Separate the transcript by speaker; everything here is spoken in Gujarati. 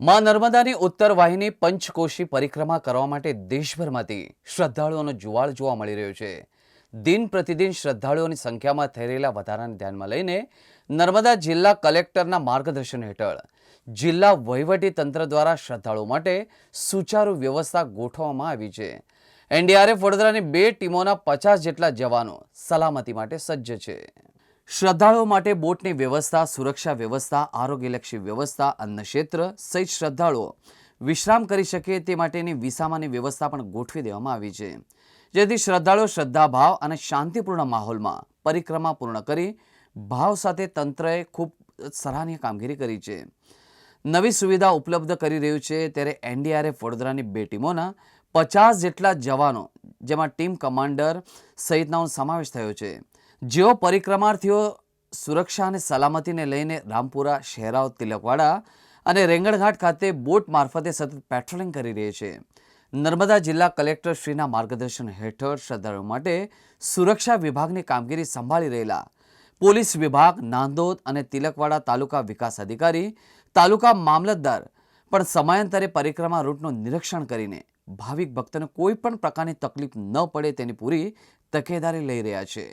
Speaker 1: માં નર્મદાની ઉત્તર વાહિની પંચકોશી પરિક્રમા કરવા માટે દેશભરમાંથી શ્રદ્ધાળુઓનો જુવાળ જોવા મળી રહ્યો છે. દિન પ્રતિદિન શ્રદ્ધાળુઓની સંખ્યામાં થઈ રહેલા વધારાને ધ્યાનમાં લઈને નર્મદા જિલ્લા કલેક્ટરના માર્ગદર્શન હેઠળ જિલ્લા વહીવટી તંત્ર દ્વારા શ્રદ્ધાળુઓ માટે સુચારુ વ્યવસ્થા ગોઠવવામાં આવી છે. એનડીઆરએફ વડોદરાની બે ટીમોના પચાસ જેટલા જવાનો સલામતી માટે સજ્જ છે. શ્રદ્ધાળુઓ માટે બોટની વ્યવસ્થા, સુરક્ષા વ્યવસ્થા, આરોગ્યલક્ષી વ્યવસ્થા, અન્નક્ષેત્ર સહિત શ્રદ્ધાળુઓ વિશ્રામ કરી શકે તે માટેની વિસામાની વ્યવસ્થા પણ ગોઠવી દેવામાં આવી છે. જેથી શ્રદ્ધાળુઓ શ્રદ્ધાભાવ અને શાંતિપૂર્ણ માહોલમાં પરિક્રમા પૂર્ણ કરી ભાવ સાથે તંત્રએ ખૂબ સરાહનીય કામગીરી કરી છે. નવી સુવિધા ઉપલબ્ધ કરી રહ્યું છે ત્યારે એનડીઆરએફ વડોદરાની બે ટીમોના પચાસ જેટલા જવાનો, જેમાં ટીમ કમાન્ડર સહિતનાનો સમાવેશ થયો છે. જેઓ પરિક્રમાર્થીઓ સુરક્ષા અને સલામતીને લઈને રામપુરા, શહેરાવ, તિલકવાડા અને રેંગણઘાટ ખાતે બોટ મારફતે સતત પેટ્રોલિંગ કરી રહી છે. નર્મદા જિલ્લા કલેક્ટર શ્રીના માર્ગદર્શન હેઠળ શ્રદ્ધાળુઓ માટે સુરક્ષા વિભાગની કામગીરી સંભાળી રહેલા પોલીસ વિભાગ, નાંદોદ અને તિલકવાડા તાલુકા વિકાસ અધિકારી, તાલુકા મામલતદાર પણ સમયાંતરે પરિક્રમા રૂટનું નિરીક્ષણ કરીને ભાવિક ભક્તોને કોઈ પણ પ્રકારની તકલીફ ન પડે તેની પૂરી તકેદારી લઈ રહ્યા છે.